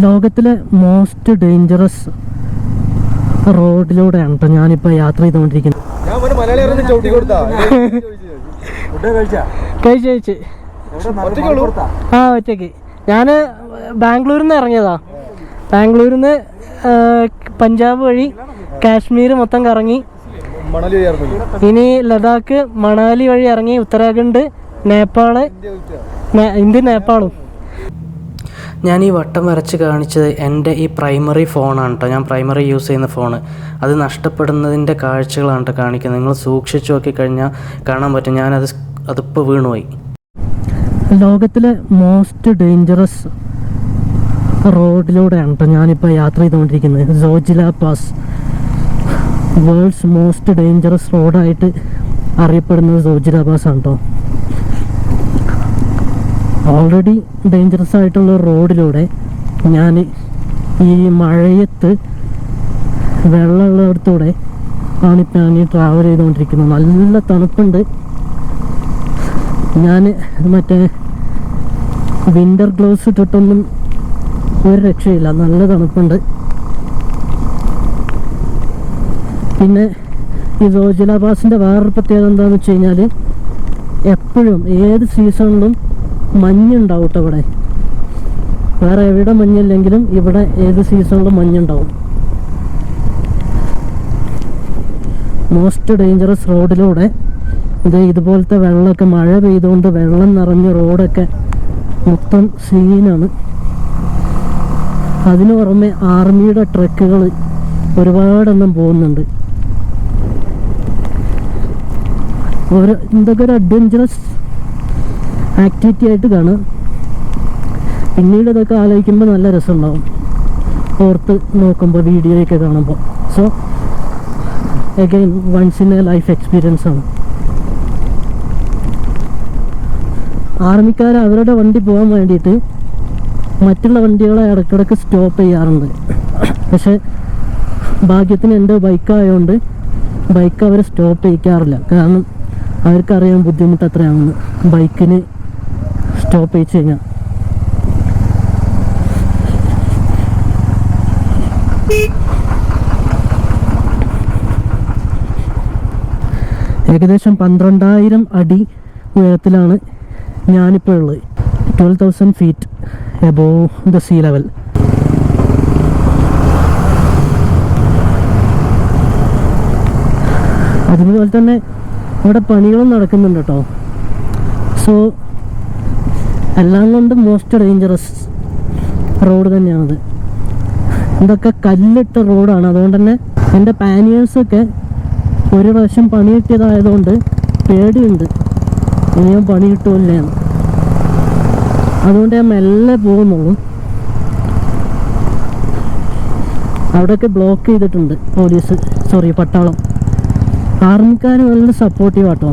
ലോകത്തിലെ most dangerous റോഡിലൂടെയാണ് കേട്ടോ ഞാനിപ്പോൾ യാത്ര ചെയ്തുകൊണ്ടിരിക്കുന്നത് ഞാൻ ഒരു മലയാളി ചവിട്ടി കൊടുത്താ. ഫുഡ് കഴിച്ചാ? കഴിച്ച് കഴിച്ച്. ഒറ്റയ്ക്കുള്ളൂ? ആ ഒറ്റയ്ക്ക്. ഞാൻ ബാംഗ്ലൂരിൽ നിന്ന് ഇറങ്ങിയതാ. ബാംഗ്ലൂരിൽ നിന്ന് പഞ്ചാബ് വഴി കാശ്മീർ മൊത്തം കറങ്ങി. ഇനി ലഡാക്ക് മണാലി വഴി ഇറങ്ങി ഉത്തരാഖണ്ഡ് നേപ്പാൾ നേ- ഇന്ത്യ നേപ്പാളും. ഞാൻ ഈ വട്ടം വരച്ച് കാണിച്ചത് എന്റെ ഈ പ്രൈമറി ഫോണാണ് കേട്ടോ ഞാൻ പ്രൈമറി യൂസ് ചെയ്യുന്ന ഫോണ്. അത് നഷ്ടപ്പെടുന്നതിന്റെ കാഴ്ചകളാണ് കേട്ടോ കാണിക്കുന്നത്. നിങ്ങൾ സൂക്ഷിച്ച് നോക്കിക്കഴിഞ്ഞാൽ കാണാൻ പറ്റും. ഞാനത് അതിപ്പോൾ വീണുപോയി. ലോകത്തിലെ മോസ്റ്റ് ഡേഞ്ചറസ് റോഡിലൂടെയാണ് കേട്ടോ ഞാനിപ്പോൾ യാത്ര ചെയ്തുകൊണ്ടിരിക്കുന്നത്. Zojila pass world's most dangerous റോഡായിട്ട് അറിയപ്പെടുന്നത് സോജില പാസ് ആണ് കേട്ടോ ഓൾറെഡി ഡേഞ്ചറസ് ആയിട്ടുള്ള റോഡിലൂടെ ഞാൻ ഈ മഴയത്ത് വെള്ളമുള്ളിടത്തൂടെ ആണിപ്പോൾ ഞാൻ ഈ ട്രാവൽ ചെയ്തുകൊണ്ടിരിക്കുന്നത്. നല്ല തണുപ്പുണ്ട്. ഞാൻ മറ്റേ വിന്റർ ഗ്ലൗസ് ഇട്ടിട്ടൊന്നും ഒരു രക്ഷയില്ല. നല്ല തണുപ്പുണ്ട്. പിന്നെ ഈ സോജില പാസിന്റെ വേറൊരു പ്രത്യേകത എന്താണെന്ന് വെച്ച് കഴിഞ്ഞാൽ എപ്പോഴും ഏത് സീസണിലും മഞ്ഞുണ്ടാവും കേട്ടോ ഇവിടെ? വേറെ എവിടെ മഞ്ഞില്ലെങ്കിലും ഇവിടെ ഏത് സീസണിലും മഞ്ഞുണ്ടാവും. മോസ്റ്റ് ഡേഞ്ചറസ് റോഡിലൂടെ ഇത് ഇതുപോലത്തെ വെള്ളമൊക്കെ മഴ പെയ്തുകൊണ്ട് വെള്ളം നിറഞ്ഞ റോഡൊക്കെ മൊത്തം സീനാണ്. അതിനു പുറമെ ആർമിയുടെ ട്രക്കുകൾ ഒരുപാടെണ്ണം പോകുന്നുണ്ട്. ഒരു എന്തൊക്കെ ഒരു അഡ്വഞ്ചറസ് ആക്ടിവിറ്റി ആയിട്ട് കാണാം പിന്നീട് ഇതൊക്കെ ആലോചിക്കുമ്പോൾ നല്ല രസമുണ്ടാവും. ഓർത്ത് നോക്കുമ്പോൾ വീഡിയോയൊക്കെ കാണുമ്പോൾ. So again once in a life experience ആണ്. ആർമിക്കാർ അവരുടെ വണ്ടി പോകാൻ വേണ്ടിയിട്ട് മറ്റുള്ള വണ്ടികളെ ഇടയ്ക്കിടയ്ക്ക് സ്റ്റോപ്പ് ചെയ്യാറുണ്ട്. പക്ഷേ ഭാഗ്യത്തിന് എന്റെ ബൈക്കായതുകൊണ്ട് ബൈക്ക് അവർ സ്റ്റോപ്പ് ചെയ്യിക്കാറില്ല. കാരണം അവർക്കറിയാൻ ബുദ്ധിമുട്ട് എത്രയാണെന്ന്. ബൈക്കിന് സ്റ്റോപ്പ് ചെയ്ത് കഴിഞ്ഞാൽ ഏകദേശം പന്ത്രണ്ടായിരം അടി ഉയരത്തിലാണ് ഞാനിപ്പോൾ ഉള്ളത്. Twelve thousand feet above the sea level അതുപോലെ തന്നെ ഇവിടെ പണികളും നടക്കുന്നുണ്ട് കേട്ടോ. സോ എല്ലാം കൊണ്ടും മോസ്റ്റ് ഡേഞ്ചറസ് റോഡ് തന്നെയാണത്. ഇതൊക്കെ കല്ലിട്ട റോഡാണ് അതുകൊണ്ട് തന്നെ എന്റെ പാനിയേഴ്സൊക്കെ ഒരു പ്രാവശ്യം പണി കിട്ടിയതായതുകൊണ്ട് പേടിയുണ്ട്. ഇനിയും പണി കിട്ടുമല്ലേന്ന് അതുകൊണ്ട് ഞാൻ മെല്ലെ പോകുന്നുള്ളൂ. അവിടെയൊക്കെ ബ്ലോക്ക് ചെയ്തിട്ടുണ്ട് പോലീസ് സോറി പട്ടാളം. ആർമിക്കാർ നല്ല സപ്പോർട്ടീവ് ആട്ടോ.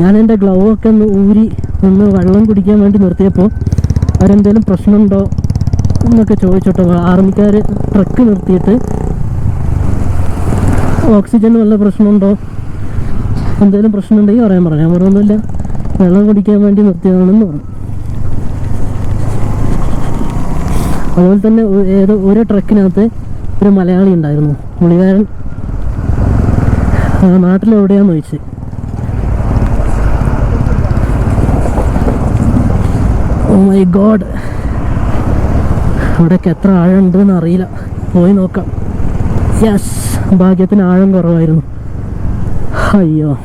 ഞാൻ എന്റെ ഗ്ലൗ ഒക്കെ ഒന്ന് ഊരി ഒന്ന് വെള്ളം കുടിക്കാൻ വേണ്ടി നിർത്തിയപ്പോൾ അവരെന്തേലും പ്രശ്നമുണ്ടോ എന്നൊക്കെ ചോദിച്ചോട്ടോ ആർമിക്കാർ ട്രക്ക് നിർത്തിയിട്ട് ഓക്സിജൻ വല്ല പ്രശ്നമുണ്ടോ? എന്തെങ്കിലും പ്രശ്നമുണ്ടെങ്കിൽ പറയാൻ പറഞ്ഞു. ഞാൻ പറഞ്ഞൊന്നുമില്ല വെള്ളം കുടിക്കാൻ വേണ്ടി നിർത്തിയതാണെന്ന് പറഞ്ഞു. അതുപോലെ തന്നെ ഏത് ഒരു ട്രക്കിനകത്ത് ഒരു മലയാളി ഉണ്ടായിരുന്നു. പുള്ളിക്കാരൻ നാട്ടിലെവിടെയാന്ന് ചോദിച്ച്. മൈ ഗോഡ് അവിടെയൊക്കെ എത്ര ആഴം ഉണ്ടെന്ന് അറിയില്ല. പോയി നോക്കാം. യെസ് ഭാഗ്യത്തിന് ആഴം കുറവായിരുന്നു. അയ്യോ.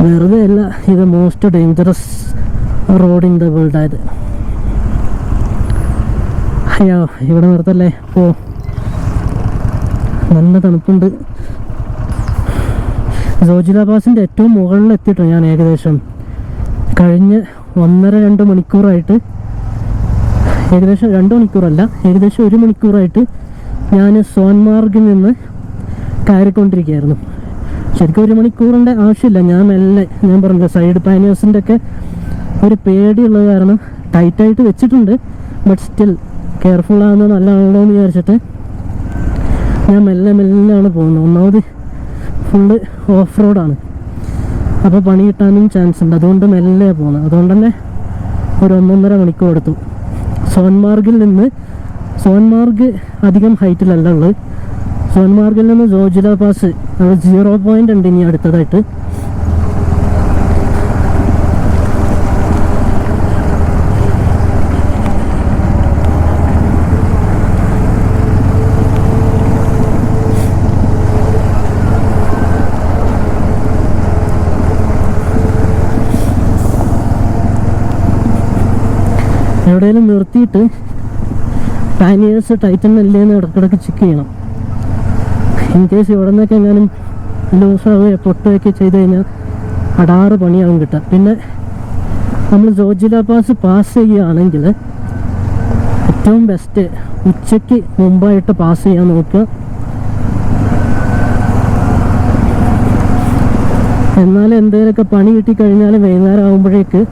വെറുതെ അല്ല ഇത് most dangerous road in the world ആയത്. അയ്യോ ഇവിടെ നിർത്തല്ലേ? പോ. നല്ല തണുപ്പുണ്ട്. സോജില പാസിന്റെ ഏറ്റവും മുകളിൽ എത്തിയിട്ടുണ്ട് ഞാൻ ഏകദേശം കഴിഞ്ഞ ഒന്നര രണ്ട് മണിക്കൂറായിട്ട്. ഏകദേശം രണ്ട് മണിക്കൂറല്ല ഏകദേശം ഒരു മണിക്കൂറായിട്ട് ഞാൻ സോൻമാർഗിൽ നിന്ന് കയറിക്കൊണ്ടിരിക്കുകയായിരുന്നു. ശരിക്കും ഒരു മണിക്കൂറിന്റെ ആവശ്യമില്ല. ഞാൻ മെല്ലെ ഞാൻ പറഞ്ഞില്ല സൈഡ് പാനേഴ്സിന്റെ ഒക്കെ ഒരു പേടിയുള്ളത് കാരണം ടൈറ്റായിട്ട് വെച്ചിട്ടുണ്ട്. ബട്ട് സ്റ്റിൽ കെയർഫുൾ ആകുന്നത് നല്ലതാണല്ലോ എന്ന് വിചാരിച്ചിട്ട് ഞാൻ മെല്ലെ മെല്ലെ ആണ് പോകുന്നത്. ഒന്നാമത് ഫുള്ള് ഓഫ് റോഡാണ്. അപ്പോൾ പണി കിട്ടാനും ചാൻസ് ഉണ്ട്. അതുകൊണ്ട് മെല്ലെ പോകുന്നത് അതുകൊണ്ട് തന്നെ ഒരു ഒന്നൊന്നര മണിക്കൂർ എടുത്തു. സോൻമാർഗിൽ നിന്ന് സോൻമാർഗ് അധികം ഹൈറ്റിലല്ല ഉള്ളത്. സോൻമാർഗിൽ നിന്ന് ജോജില പാസ്. അത് സീറോ പോയിന്റ് ഉണ്ട് ഇനി അടുത്തതായിട്ട്. എവിടെയെങ്കിലും നിർത്തിയിട്ട് പാനിയേഴ്സ് ടൈറ്റൻ അല്ലേന്ന് ഇടയ്ക്കിടയ്ക്ക് ചെക്ക് ചെയ്യണം. ഇൻ കേസ് ഇവിടെ നിന്നൊക്കെ എങ്ങാനും ലൂസാവുകയോ പൊട്ടുകയൊക്കെ ചെയ്ത് കഴിഞ്ഞാൽ അടാറ് പണിയാവും കിട്ടുക. പിന്നെ നമ്മൾ ജോജില പാസ് പാസ് ചെയ്യുകയാണെങ്കിൽ ഏറ്റവും ബെസ്റ്റ് ഉച്ചയ്ക്ക് മുമ്പായിട്ട് പാസ് ചെയ്യാൻ നോക്കുക. എന്നാൽ എന്തെങ്കിലുമൊക്കെ പണി കിട്ടിക്കഴിഞ്ഞാൽ വൈകുന്നേരം ആകുമ്പോഴേക്ക്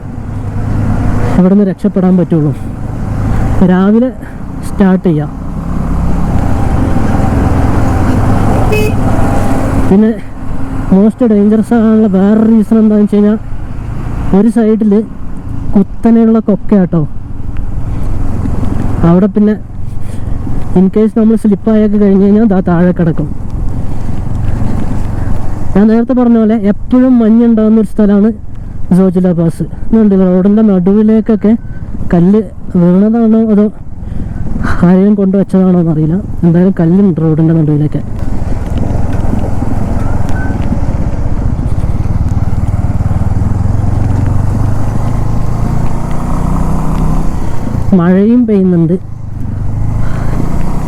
ഇവിടെ നിന്ന് രക്ഷപ്പെടാൻ പറ്റുള്ളൂ. രാവിലെ സ്റ്റാർട്ട് ചെയ്യാം. പിന്നെ മോസ്റ്റ് ഡേഞ്ചറസ് ആകാനുള്ള വേറെ റീസൺ എന്താണെന്ന് വെച്ച് കഴിഞ്ഞാൽ ഒരു സൈഡിൽ കുത്തനെയുള്ള കൊക്കയാട്ടോ. അവിടെ പിന്നെ ഇൻ കേസ് നമ്മൾ സ്ലിപ്പായൊക്കെ കഴിഞ്ഞ് കഴിഞ്ഞാൽ ദാ താഴെ കിടക്കും. ഞാൻ നേരത്തെ പറഞ്ഞ പോലെ എപ്പോഴും മഞ്ഞുണ്ടാകുന്ന ഒരു സ്ഥലമാണ് സോജില പാസ്. ഇതുണ്ട് റോഡിന്റെ നടുവിലേക്കൊക്കെ കല്ല് വീണതാണോ അതോ ആരെയും കൊണ്ടുവച്ചതാണോ എന്നറിയില്ല. എന്തായാലും കല്ലുണ്ട് റോഡിന്റെ നടുവിലേക്ക്. മഴയും പെയ്യുന്നുണ്ട്.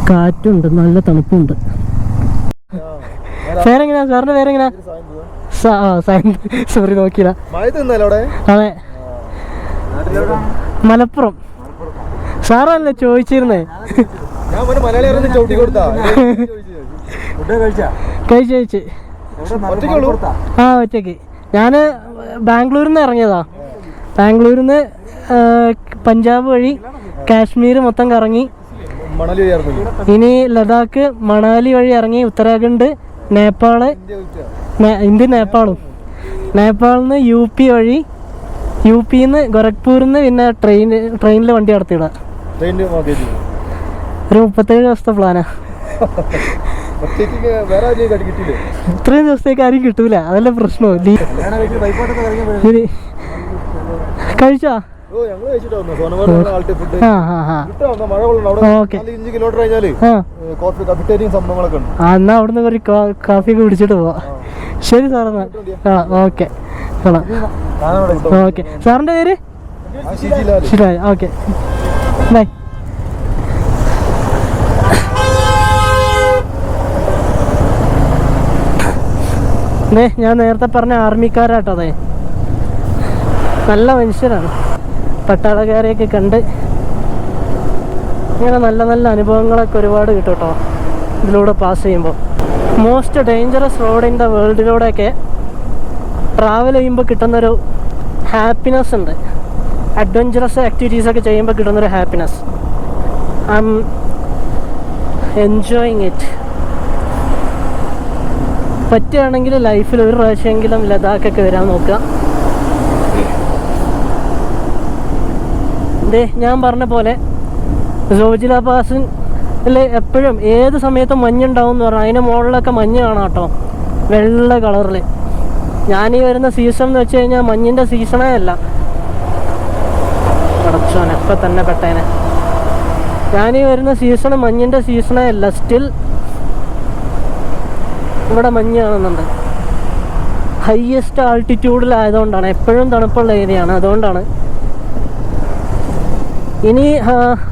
കാറ്റുണ്ട്. നല്ല തണുപ്പുണ്ട്. പേരെങ്ങനെയാ സാറിന്റെ പേരെങ്ങനെയാ സോറി നോക്കിയില്ല. അതെ. മലപ്പുറം. സാറല്ലേ ചോദിച്ചിരുന്നേ? കഴിച്ചാ? കഴിച്ച് ആ ഒറ്റയ്ക്ക്. ഞാൻ ബാംഗ്ലൂരിൽ നിന്ന് ഇറങ്ങിയതാ. ബാംഗ്ലൂരിൽ നിന്ന് പഞ്ചാബ് വഴി കാശ്മീർ മൊത്തം കറങ്ങി. ഇനി ലഡാക്ക് മണാലി വഴി ഇറങ്ങി ഉത്തരാഖണ്ഡ് നേപ്പാൾ ഇന്ത്യ നേപ്പാളും. നേപ്പാളിൽ നിന്ന് യു പി വഴി യു പിന്ന് ഗോരഖ്പൂരിൽ നിന്ന് പിന്നെ ട്രെയിൻ ട്രെയിനിൽ വണ്ടി നടത്തിയിടാം ഒരു മുപ്പത്തേഴ് ദിവസത്തെ പ്ലാനാ ഇത്രയും ദിവസത്തേക്ക് ആരും കിട്ടൂല. അതല്ല പ്രശ്നവും കഴിച്ചോ? കോഫി എന്നാ അവിടുന്ന് ഒരു കാഫിയൊക്കെ കുടിച്ചിട്ട് പോവാം. ശരി സാർ ആ ഓക്കെ. ഓക്കെ. സാറിന്റെ പേര്? ശരി ഓക്കെ. ബൈ. ദേ ഞാൻ നേരത്തെ പറഞ്ഞ ആർമിക്കാരാട്ടോ അതെ നല്ല മനുഷ്യരാണ്. പട്ടാളക്കാരെയൊക്കെ കണ്ട് ഇങ്ങനെ നല്ല നല്ല അനുഭവങ്ങളൊക്കെ ഒരുപാട് കിട്ടും കേട്ടോ ഇതിലൂടെ പാസ് ചെയ്യുമ്പോൾ most dangerous road in the വേൾഡിലൂടെയൊക്കെ travel ചെയ്യുമ്പോൾ കിട്ടുന്നൊരു ഹാപ്പിനെസ് ഉണ്ട്. അഡ്വഞ്ചറസ് ആക്ടിവിറ്റീസ് ഒക്കെ ചെയ്യുമ്പോൾ കിട്ടുന്നൊരു happiness I'm enjoying it പറ്റുകയാണെങ്കിൽ ലൈഫിൽ ഒരു പ്രാവശ്യമെങ്കിലും ലഡാക്കൊക്കെ വരാൻ നോക്കുക. ദേ ഞാൻ പറഞ്ഞ പോലെ സോജില പാസിൽ എപ്പോഴും ഏത് സമയത്തും മഞ്ഞുണ്ടാവും എന്ന് പറഞ്ഞാൽ അതിന്റെ മുകളിലൊക്കെ മഞ്ഞ് കാണാം കേട്ടോ വെള്ള കളറിൽ ഈ വരുന്ന സീസൺ എന്ന് വെച്ച് കഴിഞ്ഞാൽ മഞ്ഞിന്റെ സീസണേ അല്ല. അടച്ചോനെ ഇപ്പം തന്നെ പെട്ടേനെ. ഈ വരുന്ന സീസൺ മഞ്ഞിന്റെ സീസണേ അല്ല. സ്റ്റിൽ ഇവിടെ മഞ്ഞ് കാണുന്നുണ്ട്. ഹയ്യസ്റ്റ് ആൾട്ടിറ്റ്യൂഡിലായതുകൊണ്ടാണ് എപ്പോഴും തണുപ്പുള്ള ഏരിയയാണ്. അതുകൊണ്ടാണ് ഇനി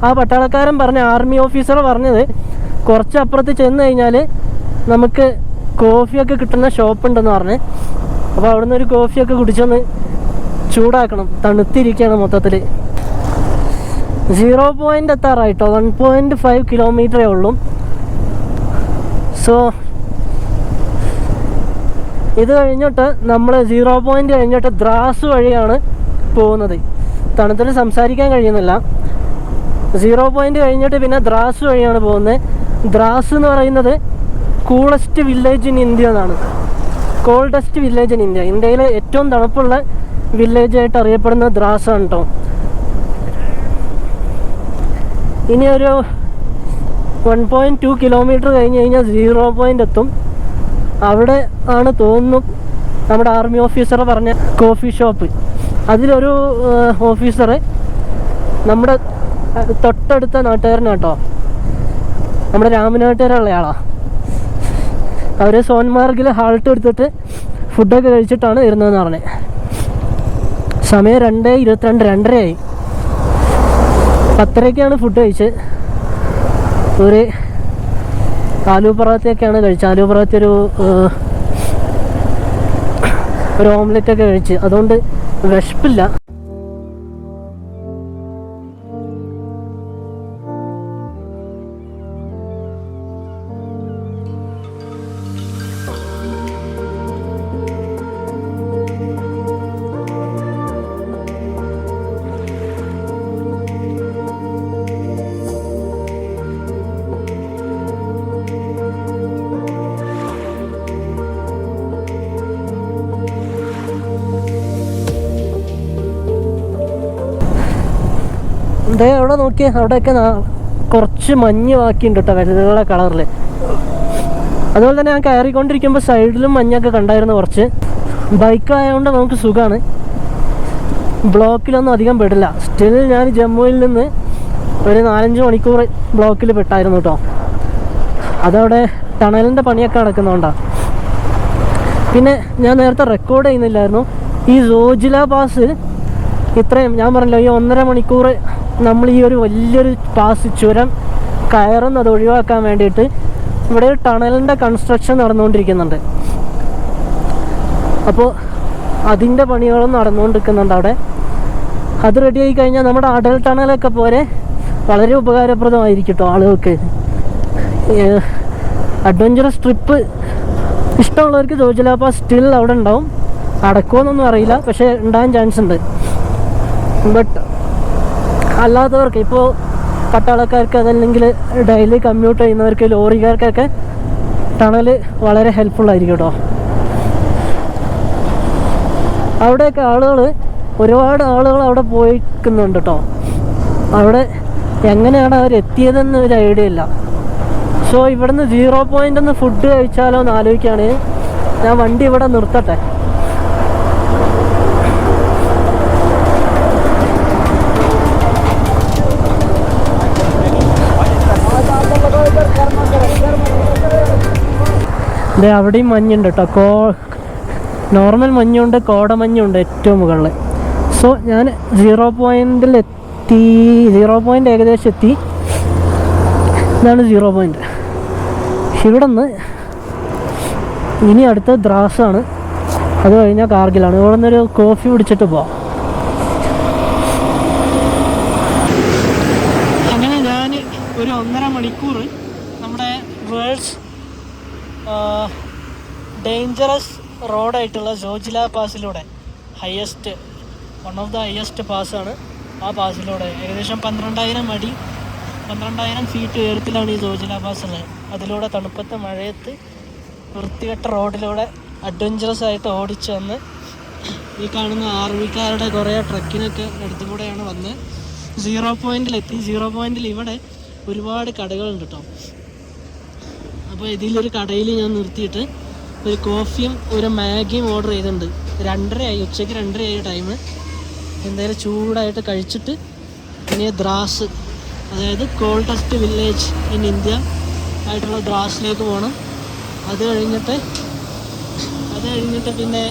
ആ, പട്ടാളക്കാരൻ പറഞ്ഞ ആർമി ഓഫീസർ പറഞ്ഞത് കുറച്ച് അപ്പുറത്ത് ചെന്ന് കഴിഞ്ഞാൽ നമുക്ക് കോഫിയൊക്കെ കിട്ടുന്ന ഷോപ്പ് ഉണ്ടെന്ന് പറഞ്ഞ്. അപ്പോൾ അവിടുന്ന് ഒരു കോഫിയൊക്കെ കുടിച്ചൊന്ന് ചൂടാക്കണം. തണുത്തിരിക്കുകയാണ് മൊത്തത്തിൽ സീറോ പോയിന്റ് എത്താറായിട്ടോ? വൺ പോയിന്റ് ഫൈവ് കിലോമീറ്ററേ ഉള്ളൂ. സോ ഇത് കഴിഞ്ഞിട്ട് നമ്മൾ സീറോ പോയിന്റ് കഴിഞ്ഞിട്ട് ദ്രാസ് വഴിയാണ് പോകുന്നത്. തണുത്തിൽ സംസാരിക്കാൻ കഴിയുന്നില്ല. സീറോ പോയിന്റ് കഴിഞ്ഞിട്ട് പിന്നെ ദ്രാസ് വഴിയാണ് പോകുന്നത്. ദ്രാസ് എന്ന് പറയുന്നത് കൂളസ്റ്റ് വില്ലേജ് ഇൻ ഇന്ത്യ എന്നാണ്. Coldest village in India. ഇന്ത്യയിലെ ഏറ്റവും തണുപ്പുള്ള വില്ലേജ് ആയിട്ട് അറിയപ്പെടുന്നത് ദ്രാസാണ് കേട്ടോ ഇനി ഒരു വൺ പോയിന്റ് ടു കിലോമീറ്റർ കഴിഞ്ഞ് കഴിഞ്ഞാൽ സീറോ പോയിന്റ് എത്തും. അവിടെ ആണ് തോന്നുന്നു നമ്മുടെ ആർമി ഓഫീസർ പറഞ്ഞ കോഫി ഷോപ്പ് അതിലൊരു ഓഫീസറെ നമ്മുടെ തൊട്ടടുത്ത നാട്ടുകാരനാട്ടോ. നമ്മുടെ രാമനാട്ടുകാരുള്ള ആളാ അവർ സോൻമാർഗിൽ ഹാൾട്ട് എടുത്തിട്ട് ഫുഡൊക്കെ കഴിച്ചിട്ടാണ് വരുന്നതെന്ന് പറഞ്ഞത് സമയം രണ്ട് ഇരുപത്തിരണ്ട് രണ്ടരയായി. പത്തരയ്ക്കാണ് ഫുഡ് കഴിച്ചത് ഒരു ആലു പൊറാത്തയൊക്കെയാണ് കഴിച്ചത്. ആലു ഒരു ഒരു ഓംലെറ്റൊക്കെ കഴിച്ച്. അതുകൊണ്ട് വിശപ്പില്ല. നോക്കിയേ അവിടെയൊക്കെ കുറച്ച് മഞ്ഞ് ബാക്കിയുണ്ട് കേട്ടോ വെള്ള കളറിൽ അതുപോലെ തന്നെ ഞാൻ കയറിക്കൊണ്ടിരിക്കുമ്പോൾ സൈഡിലും മഞ്ഞൊക്കെ കണ്ടായിരുന്നു കുറച്ച്. ബൈക്കായതുകൊണ്ട് നമുക്ക് സുഖമാണ് ബ്ലോക്കിലൊന്നും അധികം പെടില്ല. സ്റ്റിൽ ഞാൻ ജമ്മുവിൽ നിന്ന് ഒരു നാലഞ്ച് മണിക്കൂർ ബ്ലോക്കിൽ പെട്ടായിരുന്നു കേട്ടോ. അതവിടെ ടണലിന്റെ പണിയൊക്കെ നടക്കുന്നതുകൊണ്ടാണ് പിന്നെ ഞാൻ നേരത്തെ റെക്കോർഡ് ചെയ്യുന്നില്ലായിരുന്നു. ഈ സോജില പാസ് ഇത്രയും ഞാൻ പറഞ്ഞല്ലോ ഈ ഒന്നര മണിക്കൂർ നമ്മൾ ഈ ഒരു വലിയൊരു പാസ് ചുരം കയറുന്നത് ഒഴിവാക്കാൻ വേണ്ടിയിട്ട് ഇവിടെ ഒരു ടണലിന്റെ കൺസ്ട്രക്ഷൻ നടന്നുകൊണ്ടിരിക്കുന്നുണ്ട്. അപ്പോൾ അതിന്റെ പണികളും നടന്നുകൊണ്ടിരിക്കുന്നുണ്ട് അവിടെ. അത് റെഡി ആയി കഴിഞ്ഞാൽ നമ്മുടെ അടൽ ടണലൊക്കെ പോലെ വളരെ ഉപകാരപ്രദമായിരിക്കും കേട്ടോ ആളുകൾക്ക്. അഡ്വഞ്ചറസ് ട്രിപ്പ് ഇഷ്ടമുള്ളവർക്ക് ജോജിലാപ്പ സ്റ്റിൽ അവിടെ ഉണ്ടാവും. അടക്കുമെന്നൊന്നും അറിയില്ല പക്ഷേ ഉണ്ടാകാൻ ചാൻസ് ഉണ്ട്. ബട്ട് അല്ലാത്തവർക്ക് ഇപ്പോൾ പട്ടാളക്കാർക്ക് അതല്ലെങ്കിൽ ഡെയിലി കമ്മ്യൂട്ട് ചെയ്യുന്നവർക്ക് ലോറിക്കാർക്കൊക്കെ ടണൽ വളരെ ഹെൽപ്ഫുള്ളായിരിക്കും കേട്ടോ അവിടെയൊക്കെ ആളുകൾ ഒരുപാട് ആളുകൾ അവിടെ പോയിക്കുന്നുണ്ട് കേട്ടോ അവിടെ എങ്ങനെയാണ് അവർ എത്തിയതെന്ന് ഒരു ഐഡിയ ഇല്ല. സോ ഇവിടുന്ന് സീറോ പോയിന്റ് ഒന്ന് ഫുഡ് കഴിച്ചാലോ എന്ന് ആലോചിക്കുകയാണ് ഞാൻ വണ്ടി ഇവിടെ നിർത്തട്ടെ. ദേ അവിടെയും മഞ്ഞുണ്ട് കേട്ടോ കോ നോർമൽ മഞ്ഞുണ്ട് കോടമഞ്ഞുണ്ട് ഏറ്റവും മുകളിൽ സോ ഞാൻ സീറോ പോയിന്റിൽ എത്തി സീറോ പോയിന്റ് ഏകദേശം എത്തി. ഇതാണ് സീറോ പോയിന്റ് ഇവിടെ നിന്ന് ഇനി അടുത്ത ദ്രാസാണ്. അത് കഴിഞ്ഞാൽ കാർഗിലാണ്. ഇവിടെ നിന്നൊരു കോഫി കുടിച്ചിട്ട് പോവാം അങ്ങനെ ഞാൻ ഒരു ഒന്നര മണിക്കൂർ നമ്മുടെ വേൾഡ്സ് ഡേഞ്ചറസ് റോഡായിട്ടുള്ള ജോജില പാസിലൂടെ highest one of the highest പാസ്സാണ് ആ പാസിലൂടെ. ഏകദേശം പന്ത്രണ്ടായിരം അടി പന്ത്രണ്ടായിരം ഫീറ്റ് ഉയരത്തിലാണ് ഈ ജോജില പാസ് ഉള്ളത്. അതിലൂടെ തണുപ്പത്തെ മഴയത്ത് വൃത്തികെട്ട റോഡിലൂടെ അഡ്വഞ്ചറസ് ആയിട്ട് ഓടിച്ചു വന്ന് ഈ കാണുന്ന ആർമിക്കാരുടെ കുറേ ട്രക്കിനൊക്കെ അടുത്തു കൂടെയാണ് വന്ന് സീറോ പോയിന്റിലെത്തി സീറോ പോയിന്റിൽ ഇവിടെ ഒരുപാട് കടകളുണ്ട് കേട്ടോ അപ്പോൾ ഇതിലൊരു കടയിൽ ഞാൻ നിർത്തിയിട്ട് ഒരു കോഫിയും ഒരു മാഗിയും ഓർഡർ ചെയ്തിട്ടുണ്ട്. രണ്ടരയായി ഉച്ചയ്ക്ക് രണ്ടരയായി ടൈം എന്തായാലും ചൂടായിട്ട് കഴിച്ചിട്ട് പിന്നെ ദ്രാസ് അതായത് കോൾഡസ്റ്റ് വില്ലേജ് ഇൻ ഇന്ത്യ ആയിട്ടുള്ള ദ്രാസിലേക്ക് പോകണം അത് കഴിഞ്ഞിട്ട് അത് കഴിഞ്ഞിട്ട് പിന്നെ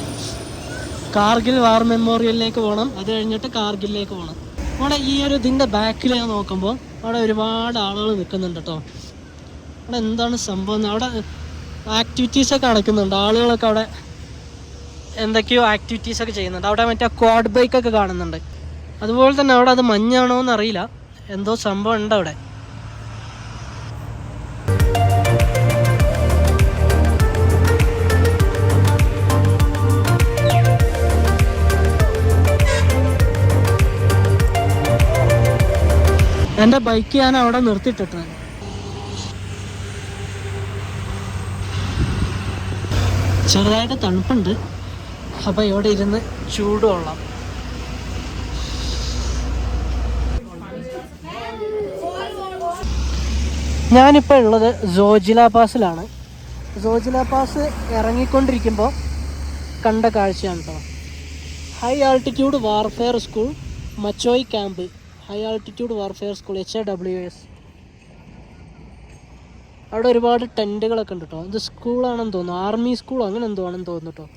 കാർഗിൽ വാർ മെമ്മോറിയലിലേക്ക് പോകണം അത് കഴിഞ്ഞിട്ട് കാർഗിലിലേക്ക് പോകണം അവിടെ ഈ ഒരു ഇതിന്റെ ബാക്കിൽ ഞാൻ നോക്കുമ്പോൾ അവിടെ ഒരുപാട് ആളുകൾ നിൽക്കുന്നുണ്ട് കേട്ടോ. അവിടെ എന്താണ് സംഭവം? അവിടെ ആക്ടിവിറ്റീസൊക്കെ നടക്കുന്നുണ്ട്. ആളുകളൊക്കെ അവിടെ എന്തൊക്കെയോ ആക്ടിവിറ്റീസൊക്കെ ചെയ്യുന്നുണ്ട്. അവിടെ മറ്റേ ക്വാഡ് ബൈക്കൊക്കെ കാണുന്നുണ്ട്. അതുപോലെ തന്നെ അവിടെ അത് മഞ്ഞാണോ എന്നറിയില്ല. എന്തോ സംഭവം ഉണ്ട് അവിടെ. എന്റെ ബൈക്ക് ഞാൻ അവിടെ നിർത്തിയിട്ടിട്ടുണ്ട്. ചെറുതായിട്ട് തണുപ്പുണ്ട്. അപ്പോൾ ഇവിടെ ഇരുന്ന് ചൂട് കൊള്ളാം. ഞാനിപ്പോൾ ഉള്ളത് സോജില പാസിലാണ്. സോജില പാസ് ഇറങ്ങിക്കൊണ്ടിരിക്കുമ്പോൾ കണ്ട കാഴ്ചയാണ് കേട്ടോ. High altitude warfare school Machoi camp high altitude warfare school H W S അവിടെ ഒരുപാട് ടെന്റുകളൊക്കെ ഉണ്ട് കേട്ടോ ഇത് സ്കൂളാണെന്ന് തോന്നുന്നു. ആർമി സ്കൂൾ അങ്ങനെ എന്തോ ആണെന്ന് തോന്നുന്നു കേട്ടോ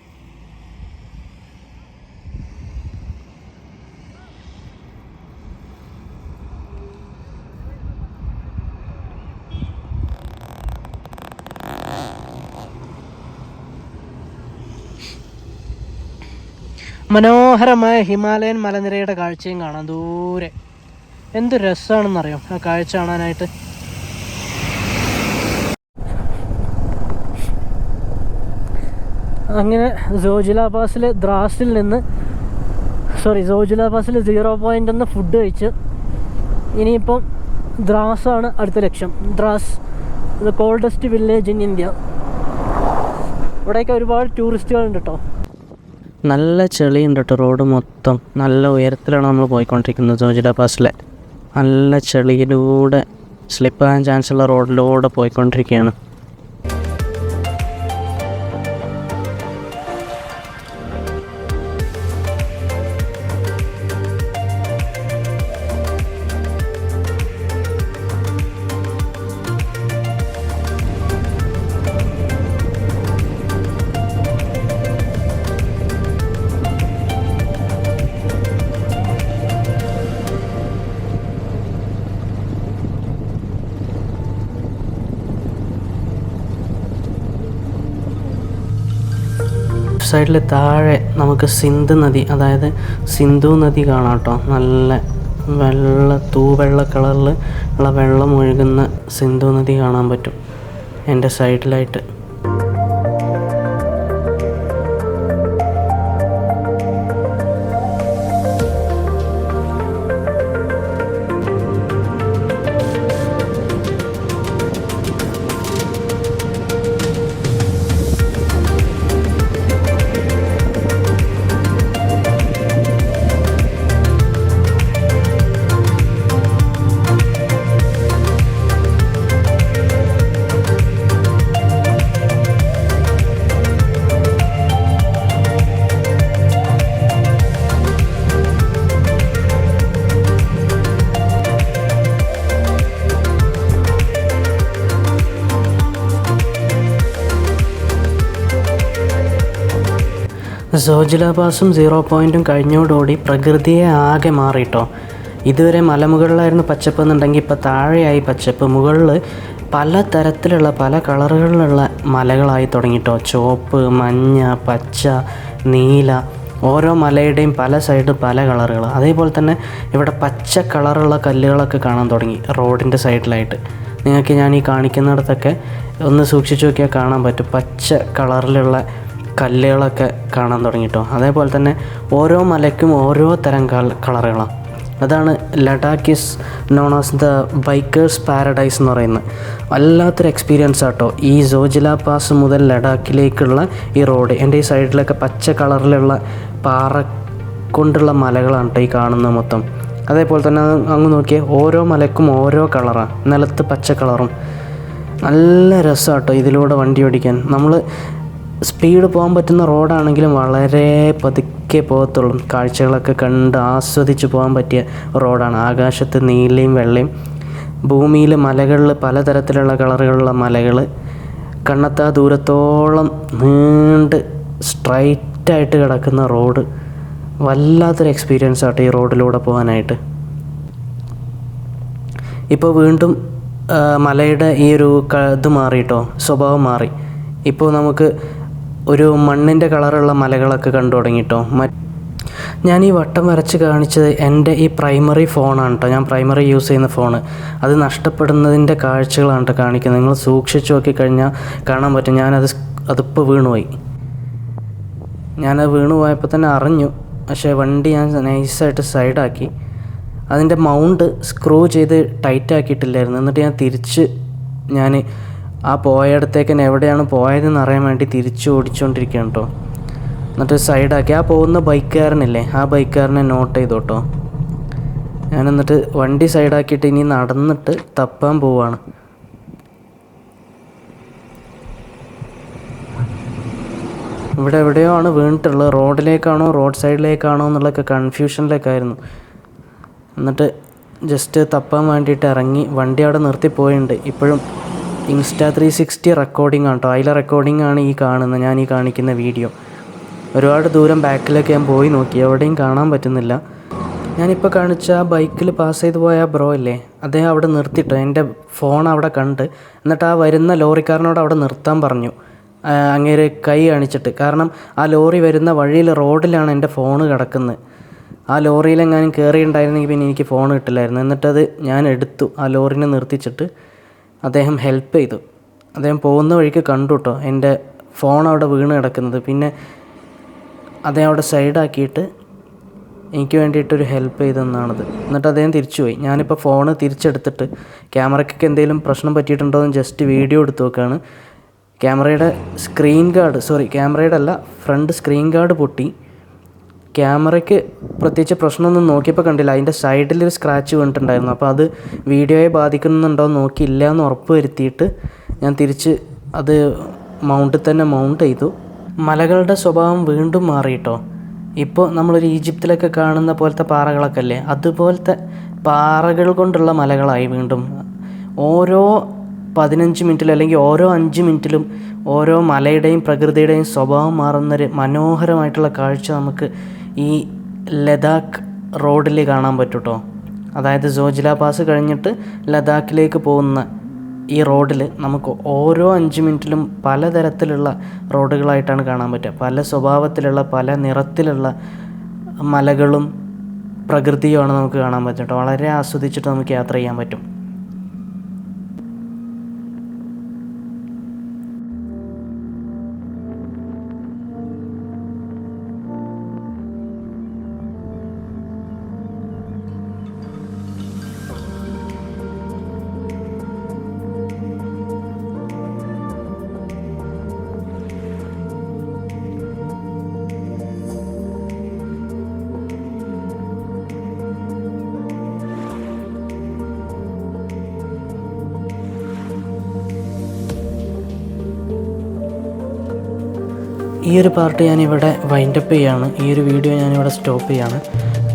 മനോഹരമായ ഹിമാലയൻ മലനിരയുടെ കാഴ്ചയും കാണാം. ദൂരെ. എന്ത് രസമാണെന്നറിയോ ആ കാഴ്ച കാണാനായിട്ട്. അങ്ങനെ സോജില പാസിൽ ദ്രാസിൽ നിന്ന് സോറി സോജില പാസിൽ സീറോ പോയിന്റ് ഒന്ന് ഫുഡ് കഴിച്ച് ഇനിയിപ്പം ദ്രാസാണ് അടുത്ത ലക്ഷ്യം. Dras the coldest village in India ഇവിടെയൊക്കെ ഒരുപാട് ടൂറിസ്റ്റുകളുണ്ട് കേട്ടോ നല്ല ചെളിയുണ്ട് കേട്ടോ റോഡ് മൊത്തം. നല്ല ഉയരത്തിലാണ് നമ്മൾ പോയിക്കൊണ്ടിരിക്കുന്നത് സോജില പാസിലെ. നല്ല ചെളിയിലൂടെ സ്ലിപ്പാകാൻ ചാൻസ് ഉള്ള റോഡിലൂടെ പോയിക്കൊണ്ടിരിക്കുകയാണ്. സൈഡിൽ താഴെ നമുക്ക് സിന്ധു നദി അതായത് സിന്ധു നദി കാണാം കേട്ടോ നല്ല വെള്ള തൂവെള്ള കളറിൽ ഉള്ള വെള്ളം ഒഴുകുന്ന സിന്ധു നദി കാണാൻ പറ്റും. എന്റെ സൈഡിലായിട്ട്. സോജില പാസും സീറോ പോയിന്റും കഴിഞ്ഞോടുകൂടി പ്രകൃതിയെ ആകെ മാറിയിട്ടോ. ഇതുവരെ മലമുകളിലായിരുന്നു പച്ചപ്പ് എന്നുണ്ടെങ്കിൽ ഇപ്പോൾ താഴെയായി പച്ചപ്പ്. മുകളിൽ പല തരത്തിലുള്ള പല കളറുകളിലുള്ള മലകളായി തുടങ്ങിയിട്ടോ. ചുവപ്പ് മഞ്ഞ പച്ച നീല ഓരോ മലയുടെയും പല സൈഡ് പല കളറുകൾ അതേപോലെ തന്നെ ഇവിടെ പച്ച കളറുള്ള കല്ലുകളൊക്കെ കാണാൻ തുടങ്ങി റോഡിന്റെ സൈഡിലായിട്ട് നിങ്ങൾക്ക് ഞാൻ ഈ കാണിക്കുന്നിടത്തൊക്കെ ഒന്ന് സൂക്ഷിച്ചു നോക്കിയാൽ കാണാൻ പറ്റും. പച്ച കളറിലുള്ള കല്ലുകളൊക്കെ കാണാൻ തുടങ്ങിട്ടോ അതേപോലെ തന്നെ ഓരോ മലയ്ക്കും ഓരോ തരം കളറുകളാണ് അതാണ് Ladakh is known as the bikers paradise എന്ന് പറയുന്നത്. വല്ലാത്തൊരു എക്സ്പീരിയൻസ് ആട്ടോ ഈ സോജില പാസ് മുതൽ ലഡാക്കിലേക്കുള്ള ഈ റോഡ് എന്റെ ഈ സൈഡിലൊക്കെ പച്ച കളറിലുള്ള പാറ കൊണ്ടുള്ള മലകളാണ് കേട്ടോ ഈ കാണുന്ന മൊത്തം. അതേപോലെ തന്നെ അങ്ങ് നോക്കിയാൽ ഓരോ മലക്കും ഓരോ കളറാണ് നിലത്ത് പച്ച കളറും. നല്ല രസമാട്ടോ ഇതിലൂടെ വണ്ടി ഓടിക്കാൻ. നമ്മൾ സ്പീഡ് പോകാൻ പറ്റുന്ന റോഡാണെങ്കിലും വളരെ പതുക്കെ പോകത്തുള്ളൂ. കാഴ്ചകളൊക്കെ കണ്ട് ആസ്വദിച്ച് പോകാൻ പറ്റിയ റോഡാണ്. ആകാശത്ത് നീലയും വെള്ളയും ഭൂമിയിൽ മലകളിൽ പലതരത്തിലുള്ള കളറുകളുള്ള മലകൾ കണ്ണത്താ ദൂരത്തോളം നീണ്ട് സ്ട്രൈറ്റായിട്ട് കിടക്കുന്ന റോഡ്. വല്ലാത്തൊരു എക്സ്പീരിയൻസ് ആട്ടോ ഈ റോഡിലൂടെ പോകാനായിട്ട്. ഇപ്പോൾ വീണ്ടും മലയുടെ ഈ ഒരു ഇത് മാറിയിട്ടോ സ്വഭാവം മാറി. ഇപ്പോൾ നമുക്ക് ഒരു മണ്ണിന്റെ കളറുള്ള മലകളൊക്കെ കണ്ടു തുടങ്ങിട്ടോ. മ ഞാൻ ഈ വട്ടം വരച്ച് കാണിച്ചത് എന്റെ ഈ പ്രൈമറി ഫോണാണ് കേട്ടോ ഞാൻ പ്രൈമറി യൂസ് ചെയ്യുന്ന ഫോണ്. അത് നഷ്ടപ്പെടുന്നതിന്റെ കാഴ്ചകളാണ് കേട്ടോ കാണിക്കുന്നത്. നിങ്ങൾ നോക്കി നോക്കിക്കഴിഞ്ഞാൽ കാണാൻ പറ്റും. ഞാനത് അതിപ്പോൾ വീണുപോയി. ഞാനത് വീണു പോയപ്പോൾ തന്നെ അറിഞ്ഞു. പക്ഷേ വണ്ടി ഞാൻ നൈസായിട്ട് സൈഡാക്കി. അതിന്റെ മൗണ്ട് സ്ക്രൂ ചെയ്ത് ടൈറ്റ് ആക്കിയിട്ടില്ലായിരുന്നു എന്നിട്ട് ഞാൻ തിരിച്ച് ഞാൻ ആ പോയയിടത്തേക്ക് എവിടെയാണ് പോയതെന്ന് അറിയാൻ വേണ്ടി തിരിച്ചു ഓടിച്ചുകൊണ്ടിരിക്കുകയാണ് കേട്ടോ എന്നിട്ട് സൈഡാക്കി. ആ പോകുന്ന ബൈക്കുകാരനല്ലേ? ആ ബൈക്കുകാരനെ നോട്ട് ചെയ്തു കേട്ടോ ഞാൻ എന്നിട്ട് വണ്ടി സൈഡാക്കിയിട്ട് ഇനി നടന്നിട്ട് തപ്പാൻ പോവാണ്. ഇവിടെ എവിടെയോ ആണ് വീണിട്ടുള്ളത്. റോഡിലേക്കാണോ റോഡ് സൈഡിലേക്കാണോ എന്നുള്ളൊക്കെ കൺഫ്യൂഷനിലേക്കായിരുന്നു. എന്നിട്ട് ജസ്റ്റ് തപ്പാൻ വേണ്ടിയിട്ട് ഇറങ്ങി വണ്ടി അവിടെ നിർത്തിപ്പോയിട്ടുണ്ട് ഇപ്പോഴും ഇൻസ്റ്റാ ത്രീ സിക്സ്റ്റി റെക്കോർഡിംഗ് ആണ്. കേട്ടോ അതിലെ റെക്കോർഡിംഗ് ആണ് ഈ കാണുന്നത് ഞാൻ ഈ കാണിക്കുന്ന വീഡിയോ ഒരുപാട് ദൂരം ബാക്കിലൊക്കെ ഞാൻ പോയി നോക്കി. എവിടെയും കാണാൻ പറ്റുന്നില്ല. ഞാനിപ്പോൾ കാണിച്ച ആ ബൈക്കിൽ പാസ് ചെയ്തു പോയ ബ്രോ അല്ലേ അദ്ദേഹം അവിടെ നിർത്തിട്ടോ? എന്റെ ഫോൺ അവിടെ കണ്ട്. എന്നിട്ട് ആ വരുന്ന ലോറിക്കാരനോട് അവിടെ നിർത്താൻ പറഞ്ഞു. അങ്ങേരെ അങ്ങേര് കൈ കാണിച്ചിട്ട് കാരണം ആ ലോറി വരുന്ന വഴിയിൽ റോഡിലാണ് എന്റെ ഫോൺ കിടക്കുന്നത്. ആ ലോറിയിലെങ്ങാനും കയറിയിട്ടുണ്ടായിരുന്നെങ്കിൽ പിന്നെ എനിക്ക് ഫോൺ കിട്ടില്ലായിരുന്നു. എന്നിട്ടത് ഞാൻ എടുത്തു. ആ ലോറിനെ നിർത്തിച്ചിട്ട് അദ്ദേഹം ഹെൽപ്പ് ചെയ്തു. അദ്ദേഹം പോകുന്ന വഴിക്ക് കണ്ടു കേട്ടോ എന്റെ ഫോൺ അവിടെ വീണ് കിടക്കുന്നത്. പിന്നെ അദ്ദേഹം അവിടെ സൈഡാക്കിയിട്ട് എനിക്ക് വേണ്ടിയിട്ടൊരു ഹെൽപ്പ് ചെയ്തെന്നാണത് എന്നിട്ട് അദ്ദേഹം തിരിച്ചുപോയി ഞാനിപ്പോൾ ഫോണ് തിരിച്ചെടുത്തിട്ട് ക്യാമറയ്ക്കൊക്കെ എന്തെങ്കിലും പ്രശ്നം പറ്റിയിട്ടുണ്ടോ എന്ന് ജസ്റ്റ് വീഡിയോ എടുത്ത് നോക്കുകയാണ് ക്യാമറയുടെ സ്ക്രീൻ ഗാർഡ് സോറി ക്യാമറയുടെ അല്ല ഫ്രണ്ട് സ്ക്രീൻ ഗാർഡ് പൊട്ടി. ക്യാമറയ്ക്ക് പ്രത്യേകിച്ച് പ്രശ്നമൊന്നും നോക്കിയപ്പോൾ കണ്ടില്ല. അതിന്റെ സൈഡിൽ ഒരു സ്ക്രാച്ച് വീണിട്ടുണ്ടായിരുന്നു. അപ്പോൾ അത് വീഡിയോയെ ബാധിക്കുന്നുണ്ടോ നോക്കിയില്ല എന്ന് ഉറപ്പ് വരുത്തിയിട്ട് ഞാൻ തിരിച്ച് അത് മൗണ്ടിൽ തന്നെ മൗണ്ട് ചെയ്തു. മലകളുടെ സ്വഭാവം വീണ്ടും മാറിയിട്ടോ? ഇപ്പോൾ നമ്മളൊരു ഈജിപ്തിലൊക്കെ കാണുന്ന പോലത്തെ പാറകളൊക്കെ അല്ലേ? അതുപോലത്തെ പാറകൾ കൊണ്ടുള്ള മലകളായി വീണ്ടും. ഓരോ പതിനഞ്ച് മിനിറ്റിലും അല്ലെങ്കിൽ ഓരോ അഞ്ച് മിനിറ്റിലും ഓരോ മലയുടെയും പ്രകൃതിയുടെയും സ്വഭാവം മാറുന്നൊരു മനോഹരമായിട്ടുള്ള കാഴ്ച നമുക്ക് ഈ ലഡാക്ക് റോഡിൽ കാണാൻ പറ്റൂട്ടോ? അതായത് സോജില പാസ് കഴിഞ്ഞിട്ട് ലഡാക്കിലേക്ക് പോകുന്ന ഈ റോഡിൽ നമുക്ക് ഓരോ അഞ്ച് മിനിറ്റിലും പലതരത്തിലുള്ള റോഡുകളായിട്ടാണ് കാണാൻ പറ്റുക. പല സ്വഭാവത്തിലുള്ള പല നിറത്തിലുള്ള മലകളും പ്രകൃതിയുമാണ് നമുക്ക് കാണാൻ പറ്റും വളരെ ആസ്വദിച്ചിട്ട് നമുക്ക് യാത്ര ചെയ്യാൻ പറ്റും. ഈ ഒരു പാർട്ട് ഞാനിവിടെ വൈൻഡപ്പ് ചെയ്യാണ്. ഈ ഒരു വീഡിയോ ഞാനിവിടെ സ്റ്റോപ്പ് ചെയ്യാണ്.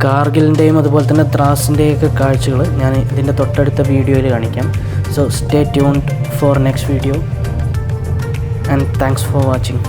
കാർഗിലിന്റെയും അതുപോലെ തന്നെ ത്രാസിന്റെയൊക്കെ കാഴ്ചകൾ ഞാൻ ഇതിന്റെ തൊട്ടടുത്ത വീഡിയോയിൽ കാണിക്കാം. So stay tuned for next video and thanks for watching